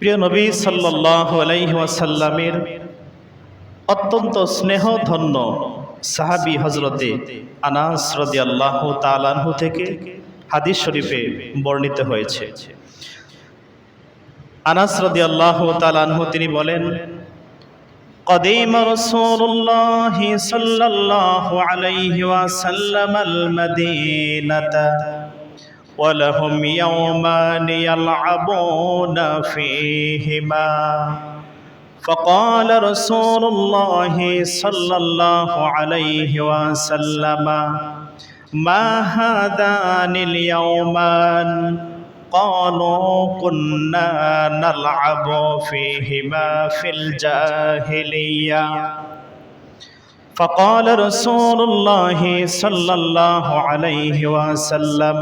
প্রিয় নবী সাল্লাহ আলাইসাল্লামের অত্যন্ত স্নেহধন্য সাহাবি হজরতে আনাস রদি আল্লাহ তালাহু থেকে হাদিস শরীফে বর্ণিত হয়েছে আনাস রদি আল্লাহ তালাহু তিনি বলেন قديم رسول الله صلى الله عليه وسلم المدينة ولهم يومان يلعبون فيهما. فقال رسول الله صلى الله عليه وسلم ما هذان اليومان؟ قالوا كنا نلعب فيهما في الجاهلية. فقال رسول الله صلى الله عليه وسلم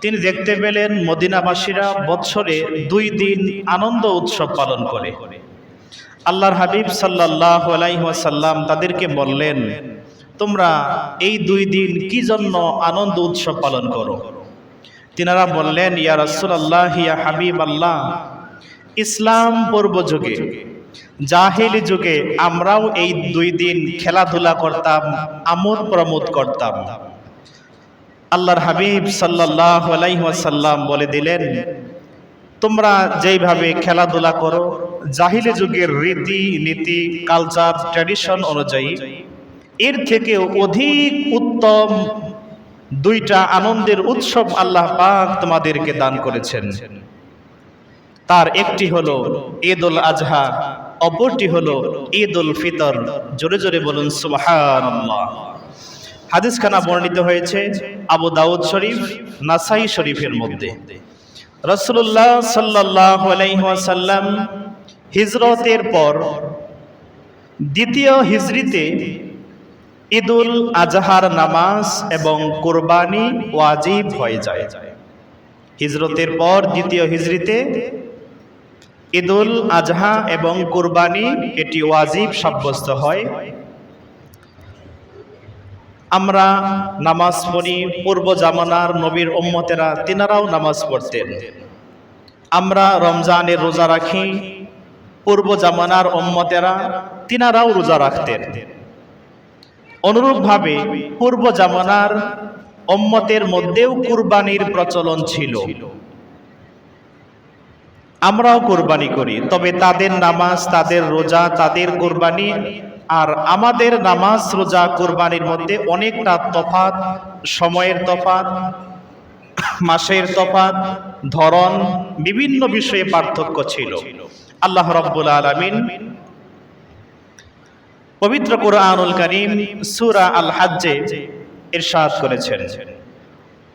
তিনি দেখতে পেলেন মদিনাবাসীরা বৎসরে দুই দিন আনন্দ উৎসব পালন করে। আল্লাহর হাবিব সাল্লাহ আলাইসাল্লাম তাদেরকে বললেন, তোমরা এই দুই দিন কি জন্য আনন্দ উৎসব পালন করো? তিনারা বললেন, ইয়া রাসূলুল্লাহ, ইয়া হাবিব আল্লাহ ইসলাম পূর্ব যুগে, জাহিলি যুগে আমরাও এই দুই দিন খেলাধুলা করতাম আমোদ প্রমোদ করতাম। আল্লাহর হাবিব সাল্লাহ আলাইসাল্লাম বলে দিলেন, তোমরা যেইভাবে খেলাধুলা করো, জাহিলি যুগের রীতি, নীতি, কালচার, ট্র্যাডিশন অনুযায়ী, এর থেকেও অধিক উত্তম দুইটা আনন্দের উৎসব আল্লাহ পাক তোমাদেরকে দান করেছেন। তার একটি হলো ঈদ উল আজহা, অপরটি হলো ঈদ উল ফিতর। জোরে জোরে বলুন, সুবহানাল্লাহ। হাদিস খানা বর্ণিত হয়েছে আবু দাউদ শরীফ, নাসাই শরীফের মধ্যে। রসুল্লাহ সাল্লাহ আলাইসাল্লাম হিজরতের পর দ্বিতীয় হিজরিতে ঈদুল আজহার নামাজ এবং কোরবানি ওয়াজিব হয়ে যায়। হিজরতের পর দ্বিতীয় হিজরিতে ঈদুল আজহা এবং কোরবানি এটি ওয়াজিব সাব্যস্ত হয়। আমরা নামাজ পড়ি, পূর্ব জামানার নবীর ওম্মতেরা তিনারাও নামাজ পড়তেন। আমরা রমজানের রোজা রাখি, পূর্ব জামানার উম্মতেরা তিনারাও রোজা রাখতেন। অনুরূপভাবে পূর্ব জামানার উম্মতের মধ্যেও কুরবানির প্রচলন ছিল। আমরাও কোরবানি করি, তবে তাদের নামাজ, তাদের রোজা, তাদের কোরবানি আর আমাদের নামাজ, রোজা, কোরবানির মধ্যে অনেকটা তফাত সময়ের তফাত মাসের তফাত ধরন বিভিন্ন বিষয়ে পার্থক্য ছিল। আল্লাহ রব্বুল আলমিন পবিত্র কোরআনুল করিম সুরা আল হাজ্জে ইরশাদ করেছেন।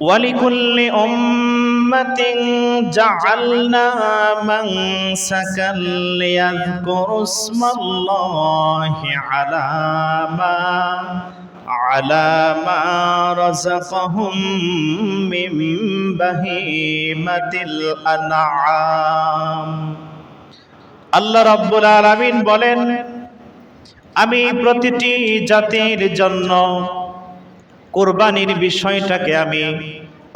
ওয়ালিকুল্লি উম্মাতিন জাআলনা মানসাকা লিয়াযকুরু ইসমাল্লাহি আলা মা على ما رزقهم من بهيمة الأنعام আল্লাহ রাব্বুল আলামিন বলেন আমি প্রতিটি জাতির জন্য কোরবানির বিষয়টাকে আমি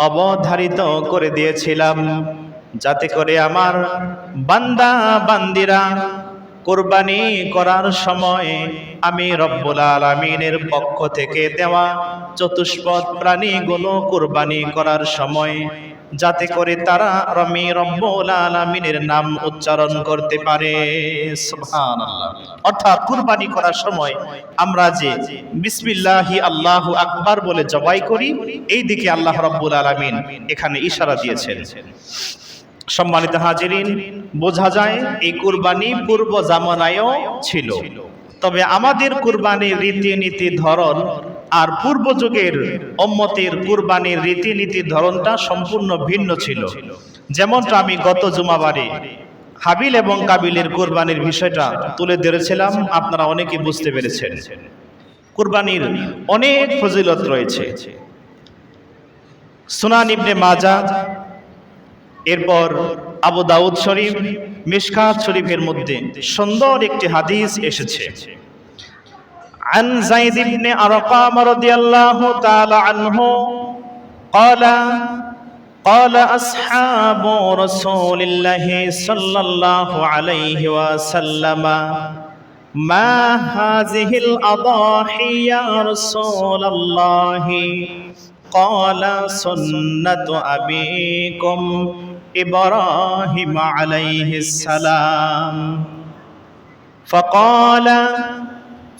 অবধারিত করে দিয়েছিলাম। যাতে করে আমার বান্দা, বান্দিরা কোরবানি করার সময় আমি রব্বুল আলমিনের পক্ষ থেকে দেওয়া চতুষ্পদ প্রাণীগুলো কোরবানি করার সময় যাতে করে তারা রমি রব্বুল আলমিনের নাম উচ্চারণ করতে পারে। অর্থাৎ কুরবানি করার সময় আমরা যে বিসমিল্লাহি আল্লাহু আকবার বলে জবাই করি, এই দিকে আল্লাহ রব্বুল আলামিন এখানে ইশারা দিয়েছেন। সম্মানিত হাজিরিন, বোঝা যায় এই কুরবানি পূর্ব জামানায়ও ছিল। তবে আমাদের কুরবানির রীতিনীতি, ধরন আর পূর্ব যুগের অম্মতের কুরবানির রীতিনীতির ধরনটা সম্পূর্ণ ভিন্ন ছিল। যেমনটা আমি গত জুমাবারে হাবিল এবং কাবিলের কোরবানির বিষয়টা তুলে ধরেছিলাম, আপনারা অনেকে বুঝতে পেরেছেন। কোরবানির অনেক ফজিলত রয়েছে। সুনান ইবনে মাজা, এরপর আবু দাউদ শরীফ, মিশকাত শরীফের মধ্যে সুন্দর একটি হাদিস এসেছে। عن زيد بن أرقام رضي الله تعالى عنه قال قال أصحاب رسول الله صلى الله عليه وسلم ما هذه الأضاحي يا رسول الله قال سنة أبيكم إبراهيم عليه السلام فقال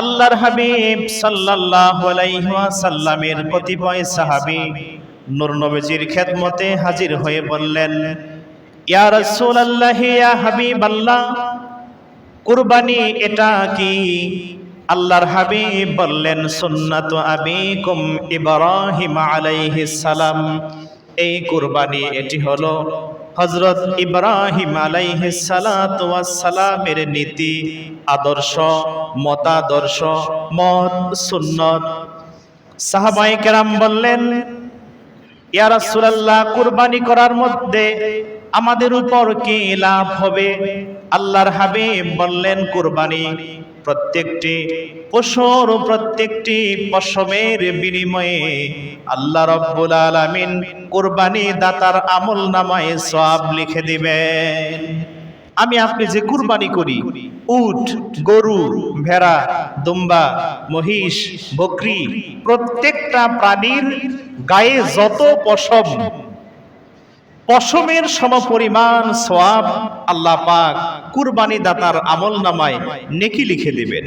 আল্লাহর হাবিব সাল্লাল্লাহু আলাইহি ওয়াসাল্লামের কতিপয় সাহাবী নূর নবীজির খেদমতে হাজির হয়ে বললেন, ইয়া রাসূলুল্লাহ, ইয়া হাবিবাল্লাহ, কুরবানি এটা কি? আল্লাহর হাবিব বললেন, সুন্নাতু আবিকুম ইব্রাহিম আলাইহিস সালাম, এই কুরবানি এটি হলো হজরত ইব্রাহিম আলাইহ সালামের নীতি, আদর্শ, মতাদর্শ, মত, সুন্নত। সাহাবাই কেরাম বললেন, ইয়া রাসূলুল্লাহ, কুরবানি করার মধ্যে আমাদের উপর কি লাভ হবে? আল্লাহর হাবিব বললেন, কুরবানি প্রত্যেকটি পশুর প্রত্যেকটি পশমের বিনিময়ে আল্লাহ রব্বুল আলামিন কুরবানি দাতার আমল নামায় সওয়াব লিখে দিবেন। আমি আপনি যে কুরবানি করি, উট, গরু, ভেড়া, দুম্বা, মহিষ, বকরি, প্রত্যেকটা প্রাণীর গায়ে যত পশম পশমের সমপরিমাণ সোয়াব আল্লাহ পাক কুরবানি দাতার আমল নামায় নেকি লিখে দিবেন।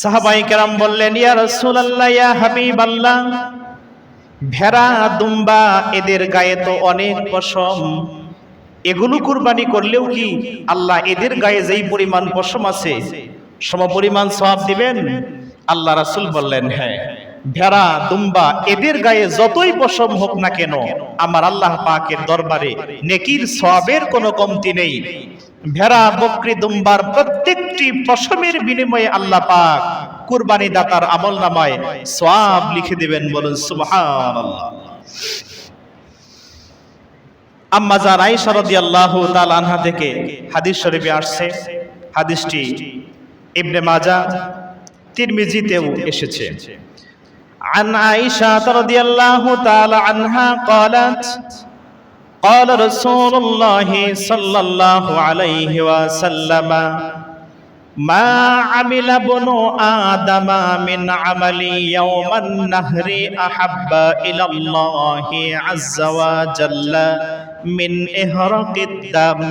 সাহাবাই কেরাম বললেন, ইয়া রসুল রাসূলুল্লাহ, ইয়া হাবিব আল্লাহ ভেড়া, দুম্বা, এদের গায়ে তো অনেক পশম। এগুলো কুরবানি করলেও কি আল্লাহ এদের গায়ে যেই পরিমাণ পশম আছে, সমপরিমাণ সওয়াব দিবেন? আল্লাহ রাসূল বললেন হ্যাঁ। ভেড়া, দুম্বা, এদের গায়ে যতই পশম হোক না কেন, আমার আল্লাহ পাকের দরবারে নেকির সওয়াবের কোনো কমতি নেই। ভেড়া, বকরি, দুম্বার প্রত্যেকটি পশমের বিনিময়ে আল্লাহ পাক কুরবানি দাতার আমল নামায় সওয়াব লিখে দিবেন বলুন, সুবহানাল্লাহ। আম্মা জান আয়েশা রাদিয়াল্লাহু আনহা থেকে হাদিস শরীফে আসছে। হাদিসটি ইবনে মাজাহ তিরমিজিতেও এসেছে। عن عائشة رضي الله تعالى عنها قالت قال رسول الله صلى الله عليه وسلم ما عمل ابن آدم من عمل يوم النهر أحب إلى الله عز وجل من إهرق الدم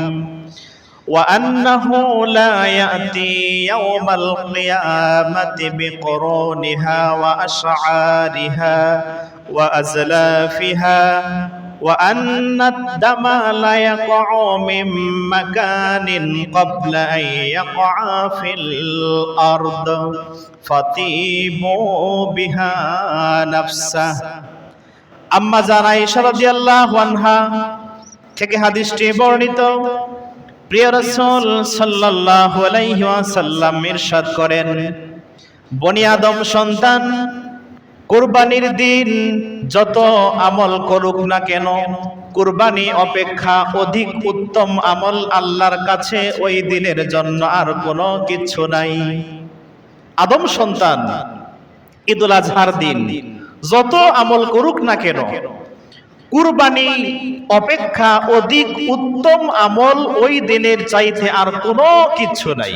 وأنه لا يأتي يوم القيامة بقرونها وأشعارها وأزلافها وأن الدم لا يقع من مكان قبل أن يقع في الأرض فطيبوا بها نفسه আম্মা জান আয়েশা রাদিয়াল্লাহু আনহা থেকে হাদিসটি বর্ণিত প্রিয় রাসূল সাল্লাল্লাহু আলাইহি ওয়াসাল্লাম ইরশাদ করেন, বনি আদম সন্তান, কুরবানির দিন যত আমল করুক না কেন, কুরবানি অপেক্ষা অধিক উত্তম আমল আল্লাহর কাছে ওই দিনের জন্য আর কোনো কিছু নাই। আদম সন্তান, ঈদুল আজহার দিন, যত আমল করুক না কেন কুরবানি অপেক্ষা অধিক উত্তম আমল ওই দিনের চাইতে আর কোনো কিচ্ছু নাই।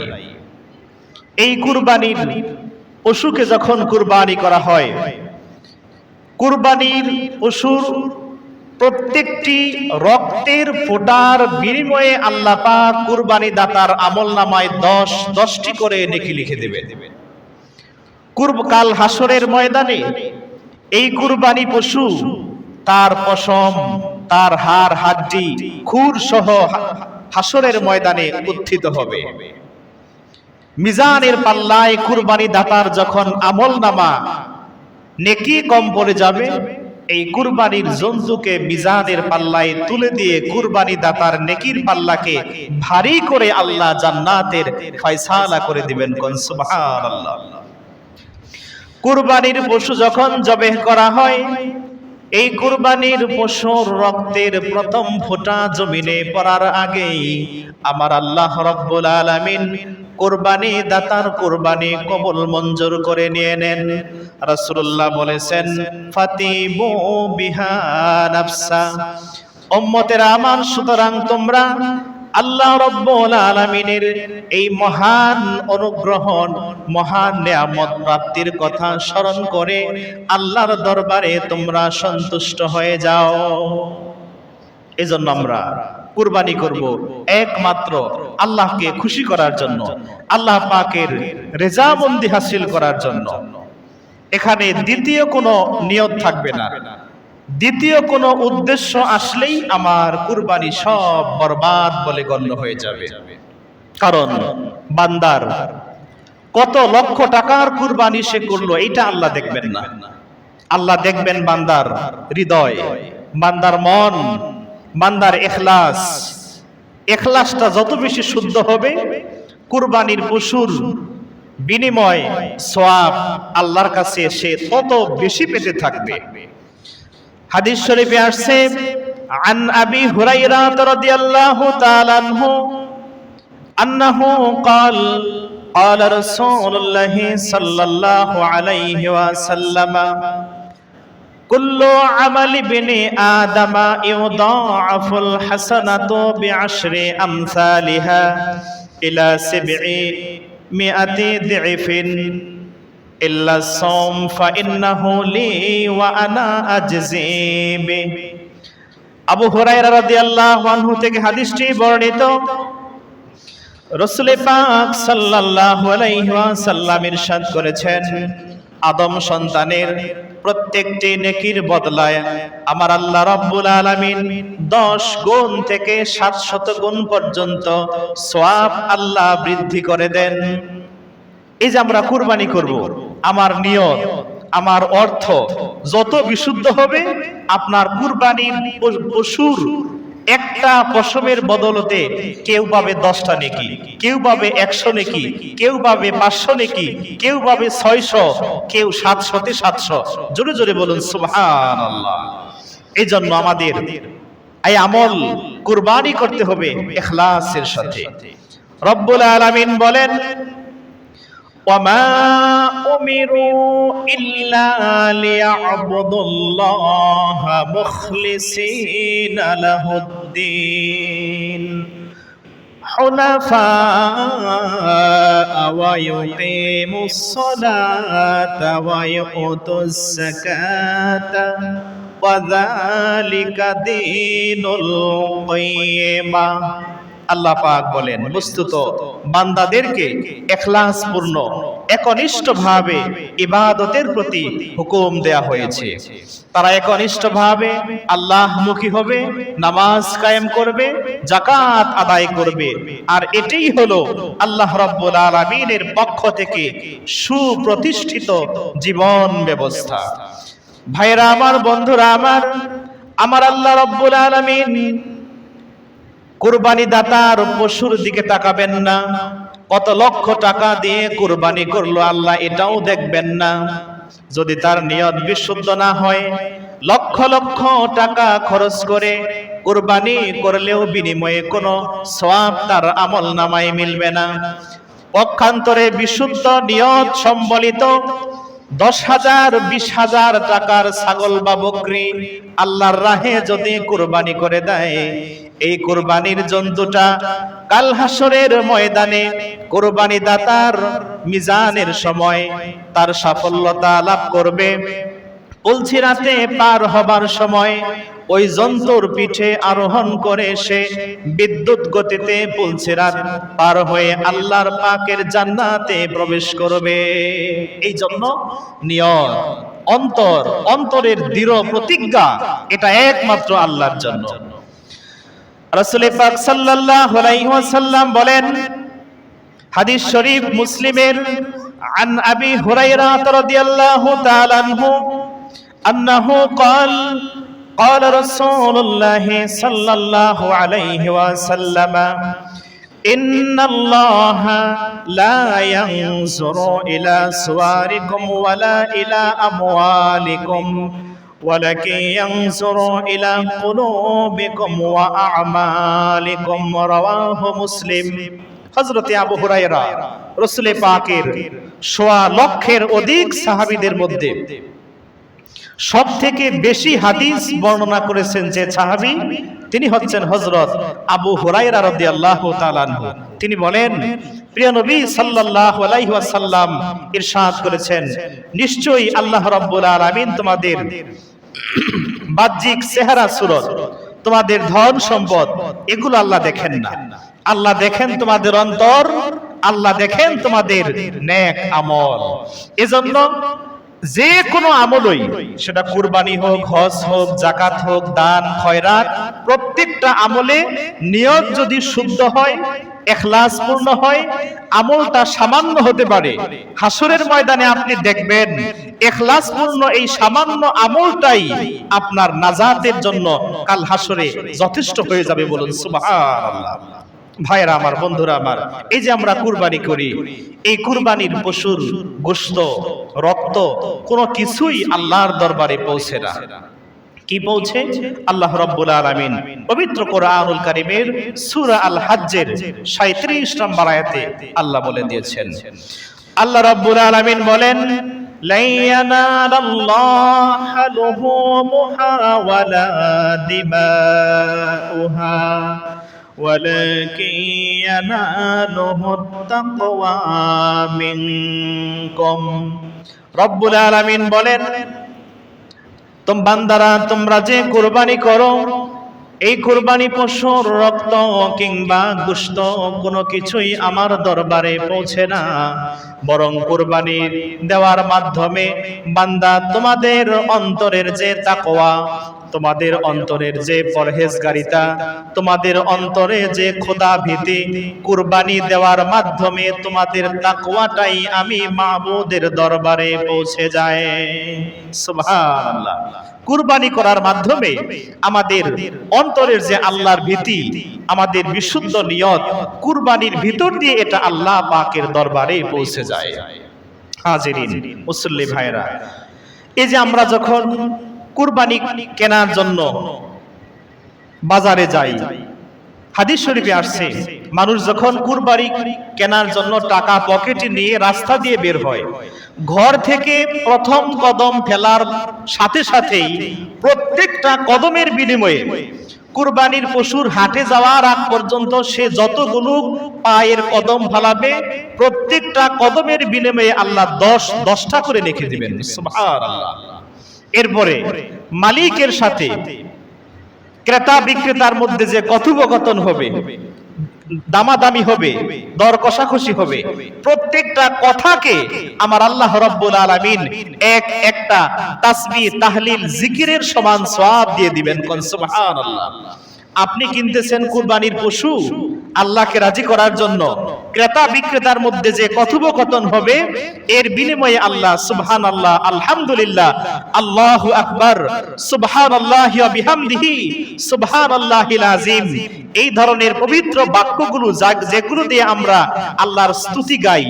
এই কুরবানির পশুকে যখন কুরবানি করা হয়, কুরবানির পশুর প্রত্যেকটি রক্তের ফোটার বিনিময়ে আল্লাহ কুরবানি দাতার আমল নামায় দশ, দশটি করে নেকি লিখে দেবে কুরব, কাল হাসরের ময়দানে এই কুরবানি পশু তার পশম, তার হাড় হাড্ডি খুর সহ হাসরের ময়দানে উত্থিত হবে। মিজানের পাল্লায় কুরবানি দাতার যখন আমল নামা নেকি কম পড়ে যাবে, এই কুরবানির জন্তুকে মিজানের পাল্লায় তুলে দিয়ে কুরবানি দাতার নেকির পাল্লাকে ভারী করে আল্লাহ জান্নাতের ফয়সালা করে দিবেন কোন? কুরবানির পশু যখন জবেহ করা হয় এই কুরবানির পশুর রক্তের প্রথম ফোঁটা জমিনে পড়ার আগেই আমার আল্লাহ রব্বুল আলামিন কোরবানি দাতার কোরবানি কবুল মঞ্জুর করে নিয়ে নেন। রাসূলুল্লাহ বলেছেন ফাতিবু বিহা নাফসা। উম্মতের আমার সুতরাং তোমরা আল্লাহ রব্বুল আলামিনের এই মহান অনুগ্রহণ, মহান নিয়ামত প্রাপ্তির কথা স্মরণ করে আল্লাহর দরবারে তোমরা সন্তুষ্ট হয়ে যাও। এজন্য আমরা কুরবানি করব একমাত্র আল্লাহকে খুশি করার জন্য, আল্লাহ পাকের রেজাবন্দি হাসিল করার জন্য। এখানে দ্বিতীয় কোনো নিয়ত থাকবে না। দ্বিতীয় কোনো উদ্দেশ্য আসলেই আমার কুরবানি সব বরবাদ বলে গণ্য হয়ে যাবে। কারণ, বান্দার কত লক্ষ টাকার কুরবানি সে করল এটা আল্লাহ দেখবেন না। আল্লাহ দেখবেন বান্দার হৃদয়, বান্দার মন, বান্দার এখলাস। এখলাসটা যত বেশি শুদ্ধ হবে, কুরবানির পশুর বিনিময় সোয়াব আল্লাহর কাছে সে তত বেশি পেতে থাকবে। হাদিস শরীফে আসছে عن أبي هريرة رضي الله تعالى عنه أنه قال قال رسول الله صلى الله عليه وسلم كل عمل ابن آدم يضاعف الحسنة بعشر أمثالها إلى سبعمائة ضعف ইল্লা সোম ফা ইন্নাহু লি ওয়া আনা আজজিবি আবু হুরায়রা রাদিয়াল্লাহু আনহু থেকে হাদিসটি বর্ণিত। রসুল পাক সাল্লাল্লাহু আলাইহি ওয়াসাল্লাম ইরশাদ করেছেন, আদম সন্তানের প্রত্যেকটি নেকির বদলায় আমার আল্লাহ রব্বুল আলামিন দশ গুণ থেকে সাত শত গুণ পর্যন্ত সোয়াব আল্লাহ বৃদ্ধি করে দেন। এই যে আমরা কুরবানি করব আমার নিয়ত, আমার অর্থ যত বিশুদ্ধ হবে, আপনার কুরবানির পশুর একটা পশমের বদলতে কেউ পাবে দশটা নেকি, কেউ পাবে একশো নেকি, কেউ পাবে পাঁচশো নেকি, কেউ পাবে ছয়শো, কেউ সাতশোতে সাতশো। জোরে জোরে বলুন সুবহান এই জন্য আমাদের এই আমল কুরবানি করতে হবে এখলাসের সাথে। রব্বুল আলামিন বলেন وما أمروا إلا ليعبدوا الله مخلصين له الدين حنفاء ويقيموا الصلاة ويؤتوا الزكاة وذلك دين القيمة আল্লাহ পাক বলেন, বস্তুত, বান্দাদেরকে এখলাস পূর্ণ একনিষ্ঠ ভাবে ইবাদতের প্রতি হুকুম দেয়া হয়েছে। তারা একনিষ্ঠ ভাবে আল্লাহমুখী হবে, নামাজ কায়েম করবে জাকাত আদায় করবে। আর এটাই হলো আল্লাহ রাব্বুল আলামিনের পক্ষ থেকে সুপ্রতিষ্ঠিত জীবন ব্যবস্থা। ভাইরা আমার বন্ধুরা, আমার আমার আল্লাহ রাব্বুল আলামিন কুরবানি দাতার পশুর দিকে তাকাবেন না। কত লক্ষ টাকা দিয়ে কুরবানি করল আল্লাহ এটাও দেখবেন না। যদি তার নিয়ত বিশুদ্ধ না হয়, লক্ষ লক্ষ টাকা খরচ করে কুরবানি করলেও বিনিময়ে কোনো সওয়াব তার আমল নামায় মিলবে না। পক্ষান্তরে বিশুদ্ধ নিয়ত সম্বলিত দশ হাজার, বিশ হাজার টাকার ছাগল বা বকরি আল্লাহর রাহে যদি কোরবানি করে দেয়, এই কোরবানির জন্তুটা কাল হাসরের ময়দানে কোরবানি দাতার মিজানের সময় তার সাফল্যতা লাভ করবে। বলছি রাতে পার হবার সময় ওই জন্তুর পিঠে আরোহণ করে সে বিদ্যুৎ গতিতে পুলসিরাত পার হয়ে আল্লাহর পাকের জান্নাতে প্রবেশ করবে এই জন্য নিয়ত অন্তর অন্তরের দৃঢ় প্রতিজ্ঞা এটা একমাত্র আল্লাহর জন্য রাসূল পাক সাল্লাল্লাহু আলাইহি ওয়াসাল্লাম বলেন হাদিস শরীফ মুসলিমের عن أبي هريرة رضي الله تعالى عنه أنه قال قال رسول الله صلى الله عليه وسلم إن الله لا ينظر إلى صوركم ولا إلى أموالكم ولكن ينظر إلى قلوبكم وأعمالكم رواه مسلم হজরতে আবু হুরায়রা রসুলে পাকের সোয়া লক্ষের অধিক সাহাবীদের মধ্যে সব থেকে বেশি হাদিস বর্ণনা করেছেন যে সাহাবী, তিনি হচ্ছেন হজরত আবু রাদিয়াল্লাহু তাআলা আনহু। তিনি বলেন, প্রিয় নবী সাল্লাল্লাহু আলাইহি ওয়াসাল্লাম ইরশাদ করেছেন, নিশ্চয়ই আল্লাহ রাব্বুল আলামিন তোমাদের বাহ্যিক চেহারা, সুরত, তোমাদের ধন সম্পদ, এগুলো আল্লাহ দেখেন না। আল্লাহ দেখেন তোমাদের অন্তর, আল্লাহ দেখেন তোমাদের নেক আমল। এজন্য যে কোনো আমলই, সেটা কুরবানি হোক, হজ হোক জাকাত হোক, দান, খয়রাত, প্রত্যেকটা আমলে নিয়ত যদি শুদ্ধ হয় এখলাস পূর্ণ হয়, আমলটা সামান্য হতে পারে। হাসরের ময়দানে আপনি দেখবেন এখলাস পূর্ণ এই সামান্য আমলটাই আপনার নাজাতের জন্য কাল হাসরে যথেষ্ট হয়ে যাবে বলুন, সুবহানাল্লাহ। ভাইরা আমার, বন্ধুরা আমার, এই যে আমরা কুরবানি করি, এই কুরবানির পশুর গোস্ত রক্ত কোনো কিছুই আল্লাহর দরবারে পৌঁছে না। কি বলছে আল্লাহ রব্বুল আলামিন পবিত্র কোরআনুল কারীমের সূরা আল হাজ্জের 37 নম্বর আয়াতে আল্লাহ বলে দিয়েছেন। আল্লাহ রব্বুল আলামিন বলেন লাইয়ানাল্লাহু মুহা ওয়ালা দিমাউহা। ولكن يناله التقوى منكم রব্বুল আলামিন বলেন তোম বান্দারা তোমরা যে কুরবানি করো এই কুরবানি পশুর রক্ত কিংবা গুস্ত কোনো কিছুই আমার দরবারে পৌঁছে না বরং কুরবানি দেওয়ার মাধ্যমে বান্দা তোমাদের অন্তরের যে তাকওয়া তোমাদের অন্তরের যে পরহেজগারিতা, তোমাদের অন্তরে যে খোদা ভীতি কুরবানি দেওয়ার মাধ্যমে তোমাদের তাকওয়াটাই আমি মাহবুদের দরবারে পৌঁছে যায়। সুবহানাল্লাহ। কুরবানি করার মাধ্যমে আমাদের অন্তরের যে আল্লাহর ভীতি, আমাদের বিশুদ্ধ নিয়ত, কুরবানির ভিতর দিয়ে এটা আল্লাহ পাকের দরবারে পৌঁছে যায়। হাজিরিন, মুসল্লি ভাইরা এই যে আমরা যখন কুরবানি কেনার জন্য বাজারে যাই। হাদিস শরীফে আসছে, মানুষ যখন কুরবানি কেনার জন্য টাকা পকেটে নিয়ে রাস্তা দিয়ে বের হয়, ঘর থেকে প্রথম কদম ফেলার সাথে সাথেই প্রত্যেকটা কদমের বিনিময়ে কুরবানির পশুর হাটে যাওয়ার আগ পর্যন্ত সে যতগুলো পায়ের কদম ফালাবে, প্রত্যেকটা কদমের বিনিময়ে আল্লাহ দশ, দশটা করে লিখে দিবেন। সুবহানাল্লাহ। এরপরে মালিকের সাথে ক্রেতা বিক্রেতার মধ্যে যে কথোপকথন হবে দামাদামি হবে দর কষাকষি হবে প্রত্যেকটা কথাকে আমার আল্লাহ রব্বুল আলামিন এক একটা তাসবিহ তাহলিল জিকিরের সমান সওয়াব দিয়ে দিবেন কোন সুবহানাল্লাহ। আপনি কিনতেছেন কুরবানির পশু? আল্লাহকে রাজি করার জন্য ক্রেতা বিক্রেতার মধ্যে যে কথোপকথন হবে, এর বিনিময়ে আল্লাহ সুবহান আল্লাহ আলহামদুলিল্লাহ, আল্লাহ আকবার সুবহান আল্লাহ বিহামদিহি সুবহান আল্লাহিল আজিম এই ধরনের পবিত্র বাক্যগুলো যেগুলো দিয়ে আমরা আল্লাহর স্তুতি গাই,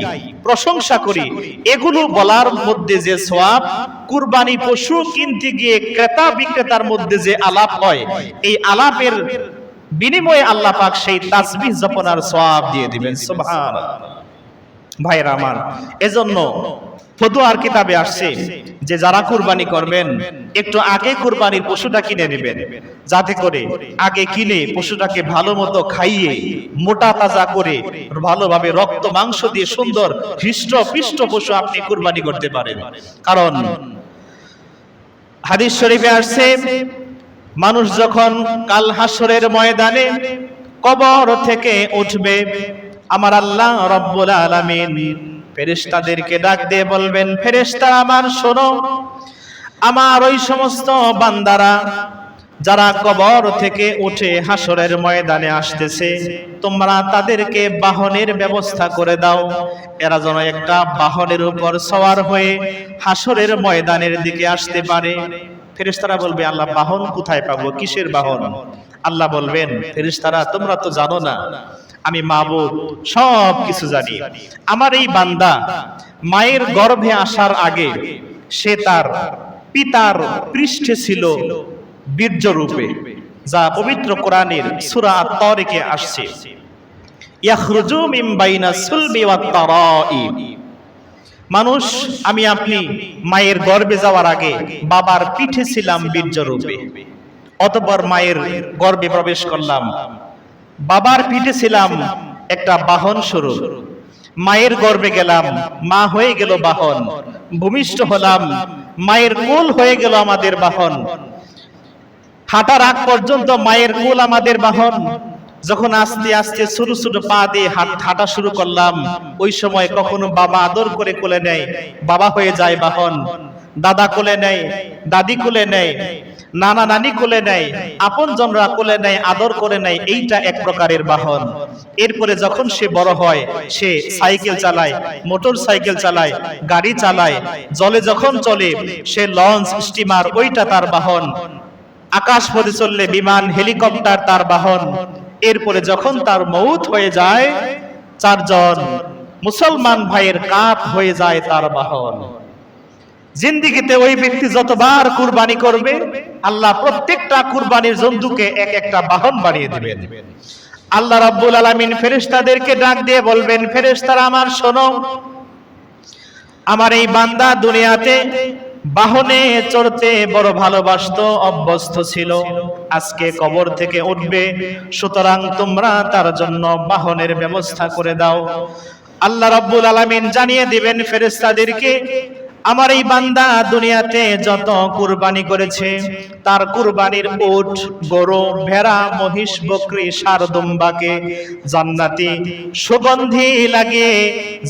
প্রশংসা করি, এগুলো বলার মধ্যে যে সোয়াব কুরবানি পশু কিনতে গিয়ে ক্রেতা বিক্রেতার মধ্যে যে আলাপ হয়, এই আলাপের বিনিময়ে আল্লাহ পাক সেই তাসবিহ জপনার সওয়াব দিয়ে দিবেন, সুবহানাল্লাহ। ভাইরা আমার, এজন্য ফতুয়ার কিতাবে আসছে যে যারা কুরবানি করবেন, একটু আগে কুরবানির পশুটা কিনে নেবেন, যাতে করে আগে কিনে পশুটাকে ভালো মতো খাইয়ে, মোটা তাজা করে, ভালোভাবে রক্ত, মাংস দিয়ে সুন্দর হৃষ্ট পিষ্ট পশু আপনি কুরবানি করতে পারেন। কারণ হাদিস শরীফে আসছে মানুষ যখন কাল হাসরের ময়দানে কবর থেকে উঠবে, আমার আল্লাহ রব্বুল আলামিন ফেরেশতাদেরকে ডাক দিয়ে বলবেন, ফেরেশতা, আমার শোনো, আমার ওই সমস্ত বান্দারা যারা কবর থেকে উঠে হাসরের ময়দানে আসতেছে, তোমরা তাদেরকে বাহনের ব্যবস্থা করে দাও। এরা যেন একটা বাহনের উপর সওয়ার হয়ে হাসরের ময়দানের দিকে আসতে পারে। ফেরেশতারা বলবে, আল্লাহ, বাহন কোথায় পাবো? কিসের বাহন? আল্লাহ বলবেন ফেরিস্তারা তোমরা তো জানো না, আমি মাবুদ সব কিছু জানি। আমার এই বান্দা মায়ের গর্ভে আসার আগে সে তার পিতার পৃষ্ঠে ছিল বীর্য রূপে, যা পবিত্র কোরআনের সূরা আত-তারিকে আসছে। ইয়াখরুজু মিন বাইনা সুলবি ওয়াত তারাইব মানুষ, আমি আপনি মায়ের গর্বে যাওয়ার আগে বাবার পিঠে ছিলাম বীর্য রূপে অতঃপর মায়ের গর্ভে প্রবেশ করলাম। বাবার পিঠে ছিলাম একটা বাহন স্বরূপ মায়ের গর্ভে গেলাম, মা হয়ে গেল বাহন। ভূমিষ্ঠ হলাম, মায়ের কোল হয়ে গেল আমাদের বাহন। হাঁটার আগ পর্যন্ত মায়ের কোল আমাদের বাহন। যখন আস্তে আস্তে ছোট ছোট পা দিয়ে হাঁট- হাঁটা শুরু করলাম, ওই সময় কখনো বাবা আদর করে কোলে নেয়, বাবা হয়ে যায় বাহন, দাদা কোলে নেয়, দাদি কোলে নেয়, নানা নানি কোলে নেয় আপন জনরা কোলে নেয়, আদর করে নেয়, এইটা এক প্রকারের বাহন। এরপরে যখন সে বড় হয়, সে সাইকেল চালায়, মোটর সাইকেল চালায়, গাড়ি চালায়, জলে যখন চলে, সে লঞ্চ, স্টিমার, ওইটা তার বাহন। আকাশ পথে চললে বিমান, হেলিকপ্টার তার বাহন। এরপরে যখন তার মৌত হয়ে যায়, চারজন মুসলমান ভাইয়ের কাপ হয়ে যায় তার বাহন। জিন্দিগিতে ওই ব্যক্তি যতবার কুরবানি করবে, আল্লাহ প্রত্যেকটা কুরবানির জন্তুকে এক একটা বাহন বানিয়ে দিবেন। আল্লাহ রাব্বুল আলামিন ফেরেশতাদেরকে ডাক দিয়ে বলবেন, ফেরেশতারা আমার শোনো, আমার এই বান্দা দুনিয়াতে বাহনে চড়তে বড় ভালোবাসত, অভ্যস্ত ছিল। আজকে কবর থেকে উঠবে, সুতরাং তোমরা তার জন্য বাহনের ব্যবস্থা করে দাও। আল্লাহ রাব্বুল আলামিন জানিয়ে দিবেন ফেরেশতাদেরকে আমার এই বান্দা দুনিয়াতে যত কুরবানি করেছে, তার কুরবানির উট, গরু, ভেড়া, মহিষ, বকরি, সার, দুম্বাকে জান্নাতি সুগন্ধি লাগে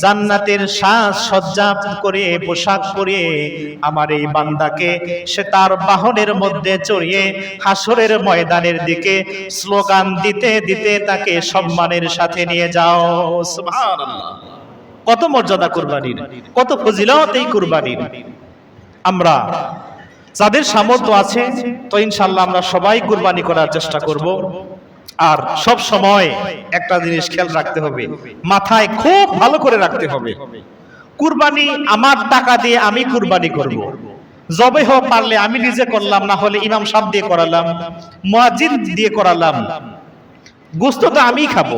জান্নাতের শ্বাস সজ্জা করে, পোশাক পরিয়ে আমার এই বান্দাকে সে তার বাহনের মধ্যে চড়িয়ে হাসরের ময়দানের দিকে স্লোগান দিতে দিতে তাকে সম্মানের সাথে নিয়ে যাও। সুবহানাল্লাহ। কত মর্যাদা কুরবানির, কত ফজিলত এই কুরবানির। আমরা যাদের সামর্থ্য আছে, তো ইনশাল্লাহ আমরা সবাই কুরবানি করার চেষ্টা করব। আর সব সময় একটা জিনিস খেয়াল রাখতে হবে, মাথায় খুব ভালো করে রাখতে হবে। কুরবানি আমার টাকা দিয়ে আমি কুরবানি করব। জবে হোক পারলে আমি নিজে করলাম, না হলে ইমাম সাহেব দিয়ে করালাম, মুয়াজ্জিন দিয়ে করালাম গোস্তটা আমি খাব।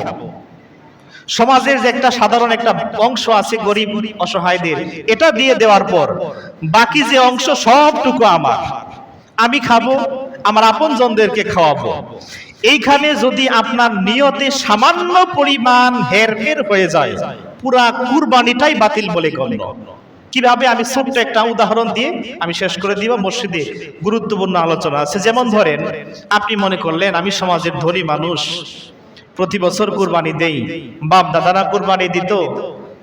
সমাজের যে একটা সাধারণ একটা অংশ আছে গরিব অসহায়দের, এটা দিয়ে দেওয়ার পর বাকি যে অংশ সবটুকু আমার। আমি খাব, আমার আপন জনদেরকে খাওয়াবো। এইখানে যদি আপনার নিয়তে সামান্য পরিমাণ হেরফের হয়ে যায়, পুরা কুরবানিটাই বাতিল বলে গণ্য। কীভাবে? আমি ছোট্ট একটা উদাহরণ দিয়ে আমি শেষ করে দিব। মসজিদে গুরুত্বপূর্ণ আলোচনা আছে। যেমন ধরেন, আপনি মনে করলেন, আমি সমাজের ধনী মানুষ। প্রতি বছর কুরবানি দেই। বাপ দাদারা কুরবানি দিত।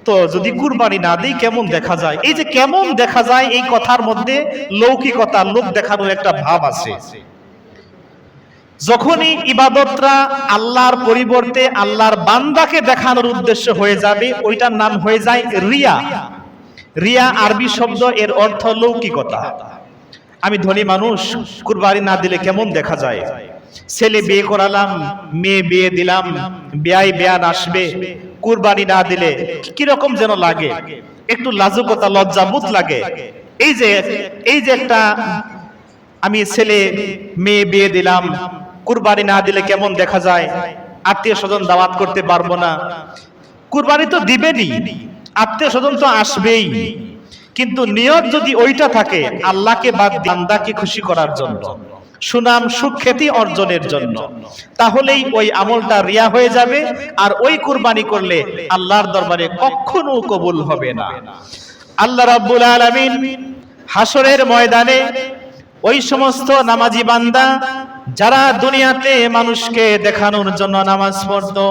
তো যদি কুরবানি না দিই, কেমন দেখা যায়? এই যে কেমন দেখা যায় এই কথার মধ্যে লৌকিকতা লোক দেখানোর একটা ভাব আছে। যখনই ইবাদতরা আল্লাহর পরিবর্তে আল্লাহর বান্দাকে দেখানোর উদ্দেশ্য হয়ে যাবে, ওইটার নাম হয়ে যায় রিয়া। রিয়া আরবি শব্দ, এর অর্থ লৌকিকতা। আমি ধনী মানুষ, কুরবানি না দিলে কেমন দেখা যায়? ছেলে বিয়ে করালাম মেয়ে বিয়ে দিলাম বিয়াই বেয়ান আসবে কুরবানি না দিলে কীরকম যেন লাগে? একটু লাজুকতা লজ্জা বুত লাগে। এই যে এই যে একটা আমি ছেলে মেয়ে বিয়ে দিলাম কুরবানি না দিলে কেমন দেখা যায়? আত্মীয় স্বজন দাওয়াত করতে পারব না। কুরবানি তো দিবেনই। আত্মীয় স্বজন তো আসবেই। কিন্তু নিয়ত যদি ওইটা থাকে আল্লাহকে বাদ দিয়ে বান্দাকে খুশি করার জন্য। সুনাম সুখ্যাতি অর্জনের জন্য। তাহলেই ওই আমলটা রিয়া হয়ে যাবে আর ওই কুরবানি করলে আল্লাহর দরবারে কখনো কবুল হবে না। আল্লাহ রাব্বুল আলামিন হাসরের ময়দানে ওই সমস্ত নামাজি বান্দা, যারা দুনিয়াতে মানুষকে দেখানোর জন্য নামাজ পড়তো,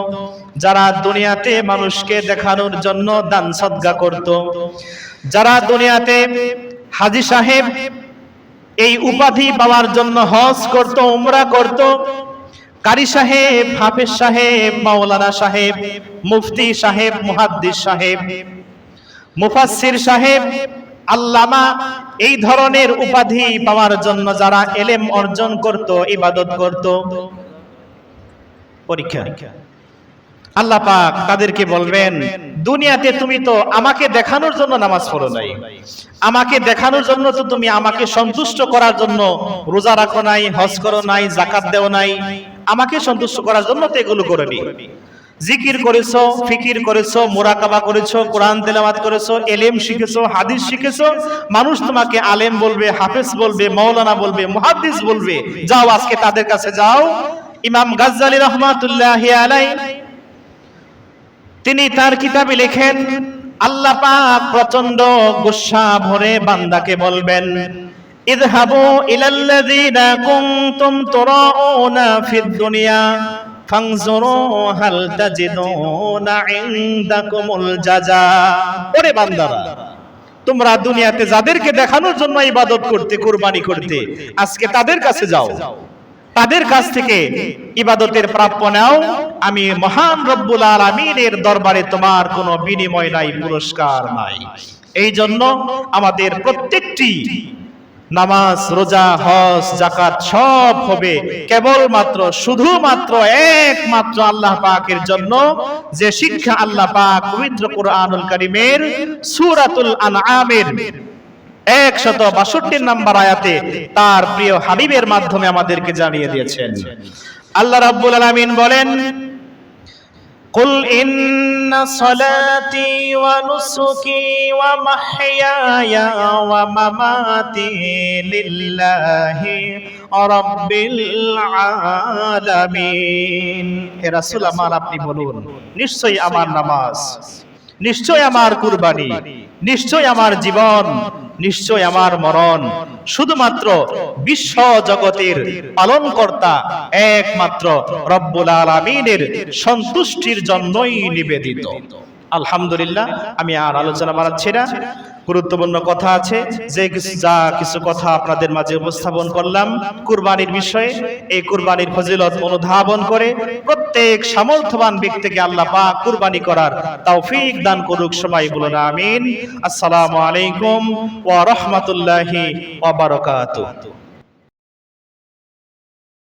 যারা দুনিয়াতে মানুষকে দেখানোর জন্য দান সদ্গা করত, যারা দুনিয়াতে হাজি সাহেব এই উপাধি পাওয়ার জন্য হজ করত, উমরা করত। কারি সাহেব, হাফেজ সাহেব, মাওলানা সাহেব, মুফতি সাহেব, মুহাদ্দিস সাহেব, মুফাসসির সাহেব, আল্লামা, এই ধরনের উপাধি পাওয়ার জন্য যারা এলেম অর্জন করত, ইবাদত করত। পরীক্ষা। আল্লাহ পাক তাদেরকে বলবেন, দুনিয়াতে তুমি তো আমাকে দেখানোর জন্য নামাজ পড়ো নাই। আমাকে দেখানোর জন্য তো তুমি আমাকে সন্তুষ্ট করার জন্য রোজা রাখো নাই, হজ করো নাই জাকাত দেও নাই। আমাকে সন্তুষ্ট করার জন্য তো এগুলো করেনি জিকির করেছ, ফিকির করেছ, মোরাকাবা করেছ, কোরআন তেলাওয়াত করেছ, এলেম শিখেছো, হাদিস শিখেছো, মানুষ তোমাকে আলেম বলবে, হাফেজ বলবে মৌলানা বলবে, মুহাদ্দিস বলবে, যাও আজকে তাদের কাছে যাও। ইমাম গাজ্জালি রহমাতুল্লাহ আলাই তিনি তার কিতাবে লেখেন, আল্লাহ পাক প্রচণ্ড গুসা ভরে বান্দাকে বলবেন, ইযহাবু ইলাল্লাযীনা কুনতুম তুরাউনা ফিদ দুনিয়া, ফানজুরু হাল তাজিদুনা ইনদাকুমুল জাযা ওরে বান্দারা, তোমরা দুনিয়াতে যাদেরকে দেখানোর জন্য ইবাদত করতে, কুরবানি করতে, আজকে তাদের কাছে যাও। তাদের কাছ থেকে ইবাদতের প্রাপ্য নাও। আমি মহান রব্বুল আলামিনের দরবারে তোমার কোনো বিনিময় নাই, পুরস্কার নাই। এই জন্য আমাদের প্রত্যেকটি নামাজ, রোজা, হজ জাকাত সব হবে কেবলমাত্র, শুধুমাত্র একমাত্র আল্লাহ পাকের জন্য। যে শিক্ষা আল্লাহ পাক পবিত্র কোরআনুল কারীমের সূরাতুল আনআমের একশত বাষট্টি নাম্বার আয়াতে তার প্রিয় হাবিবের মাধ্যমে আমাদেরকে জানিয়ে দিয়েছেন আল্লাহ রাব্বুল আলামিন বলেন قل إن صلاتي ونسكي ومحياي ومماتي لله رب العالمين হে রাসূল আমার আপনি বলুন নিশ্চয়ই আমার নামাজ নিশ্চয় আমার কুরবানি নিশ্চয় আমার জীবন নিশ্চয় আমার মরণ শুধুমাত্র বিশ্ব জগতের পালনকর্তা একমাত্র রব্বুল আলামিনের সন্তুষ্টির জন্যই নিবেদিত। আলহামদুলিল্লাহ, আমি আর আলোচনা বাড়াচ্ছি না। গুরুত্বপূর্ণ কথা আছে, যে যা কিছু কথা আপনাদের মাঝে উপস্থাপন করলাম, কুরবানির বিষয়ে, এই কুরবানির ফজিলত অনুধাবন করে প্রত্যেক সামর্থ্যবান ব্যক্তিকে আল্লাহ পাক কুরবানি করার তৌফিক দান করুক সবাই বলুন আমিন। আসসালামু আলাইকুম ওয়া রাহমাতুল্লাহি ওয়া বারাকাতুহু।